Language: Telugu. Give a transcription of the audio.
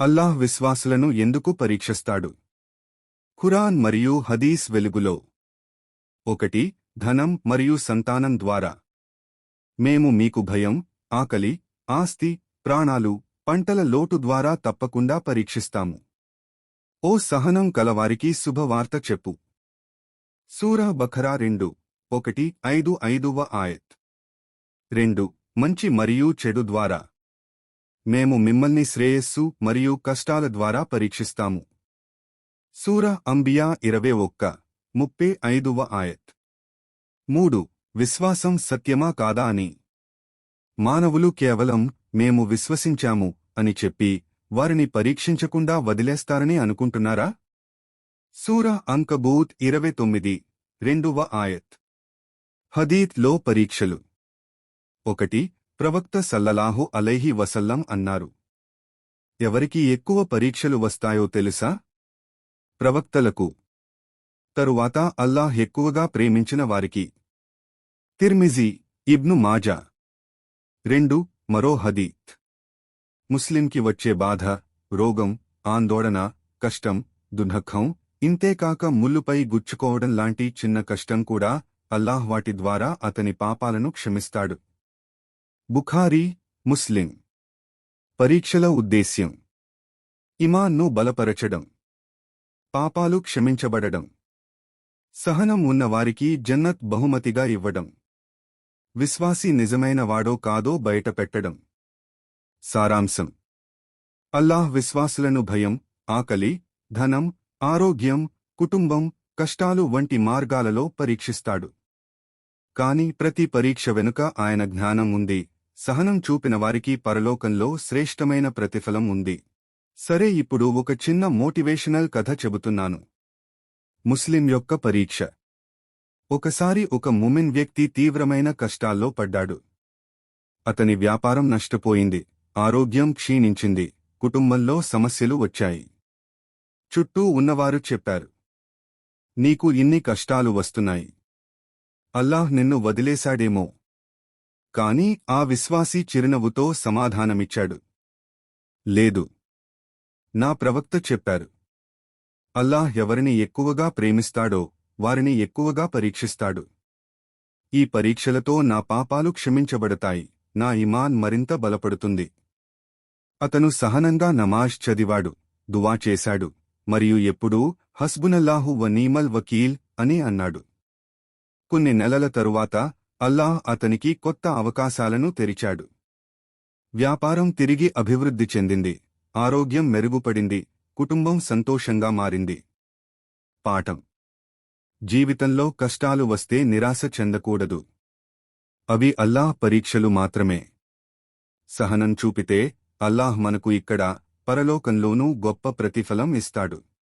అల్లాహ్ విశ్వాసులను ఎందుకు పరీక్షిస్తాడు? ఖురాన్ మరియు హదీస్ వెలుగులో. ఒకటి ధనం మరియు సంతానం ద్వారా. మేము మీకు భయం ఆకలి ఆస్తి ప్రాణాలు పంటల లోటు ద్వారా తప్పకుండా పరీక్షిస్తాము. ఓ సహనం కలవారికి శుభవార్త చెప్పు. సూరా బఖరా రెండు ఒకటి ఐదు ఐదువ ఆయత్. రెండు మంచి మరియు చెడు ద్వారా. మేము మిమ్మల్ని శ్రేయస్సు మరియు కష్టాల ద్వారా పరీక్షిస్తాము. సూర అంబియా ఇరవై ఒక్క ముప్పై ఐదువ ఆయత్. మూడు విశ్వాసం సత్యమా కాదా అని. మానవులు కేవలం మేము విశ్వసించాము అని చెప్పి వారిని పరీక్షించకుండా వదిలేస్తారని అనుకుంటున్నారా? సూర అంకబూత్ ఇరవై తొమ్మిది రెండవ ఆయత్. హదీత్లో పరీక్షలు. ఒకటి ప్రవక్త సల్లలాహు అలైహి వసల్లం అన్నారు. ఎవరికి ఎక్కువ పరీక్షలు వస్తాయో తెలుసా? ప్రవక్తలకు. తరువాత అల్లాహ్ ఎక్కువగా ప్రేమించిన వారికి. తిర్మిజీ ఇబ్ను మాజా. రెండు మరో హదీత్. ముస్లింకి వచ్చే బాధ రోగం ఆందోళన కష్టం దుర్నఖం ఇంతేకాక ముల్లుపై గుచ్చుకోవడం లాంటి చిన్న కష్టం కూడా అల్లాహ్ వాటి ద్వారా అతని పాపాలను క్షమిస్తాడు. బుఖారీ ముస్లిం. పరీక్షల ఉద్దేశ్యం. ఇమాన్ను బలపరచడం. పాపాలు క్షమించబడడం. సహనం ఉన్నవారికి జన్నత్ బహుమతిగా ఇవ్వడం. విశ్వాసి నిజమైన వాడో కాదో బయటపెట్టడం సారాంశం. అల్లాహ్ విశ్వాసులను భయం ఆకలి ధనం ఆరోగ్యం కుటుంబం కష్టాలు వంటి మార్గాలలో పరీక్షిస్తాడు. కాని ప్రతి పరీక్ష వెనుక ఆయన జ్ఞానం ఉంది. సహనం చూపిన వారికి పరలోకంలో శ్రేష్టమైన ప్రతిఫలం ఉంది. సరే ఇప్పుడు ఒక చిన్న మోటివేషనల్ కథ చెబుతున్నాను. ముస్లిం యొక్క పరీక్ష. ఒకసారి ఒక ముమిన్ వ్యక్తి తీవ్రమైన కష్టాల్లో పడ్డాడు. అతని వ్యాపారం నష్టపోయింది. ఆరోగ్యం క్షీణించింది. కుటుంబంలో సమస్యలు వచ్చాయి. చుట్టూ ఉన్నవారు చెప్పారు. నీకు ఇన్ని కష్టాలు వస్తున్నాయి. అల్లాహ్ నిన్ను వదిలేశాడేమో. కాని ఆ విశ్వాసి చిరునవ్వుతో సమాధానమిచ్చాడు. లేదు. నా ప్రవక్త చెప్పారు. అల్లాహ్ ఎవరిని ఎక్కువగా ప్రేమిస్తాడో వారిని ఎక్కువగా పరీక్షిస్తాడు. ఈ పరీక్షలతో నా పాపాలు క్షమించబడతాయి నా ఇమాన్ మరింత బలపడుతుంది. అతను సహనంగా నమాజ్ చదివాడు దువా చేశాడు మరియు ఎప్పుడూ హస్బునల్లాహు వనీమల్ వకీల్ అని అన్నాడు. కొన్ని నెలల తరువాత అల్లాహ్ అతనికి కొత్త అవకాశాలను తెరిచాడు. వ్యాపారం తిరిగి అభివృద్ధి చెందింది ఆరోగ్యం మెరుగుపడింది కుటుంబం సంతోషంగా మారింది. పాఠం. జీవితంలో కష్టాలు వస్తే నిరాశ చెందకూడదు. అవి అల్లాహ్ పరీక్షలు మాత్రమే. సహనం చూపితే అల్లాహ్ మనకు ఇక్కడ పరలోకంలోనూ గొప్ప ప్రతిఫలం ఇస్తాడు.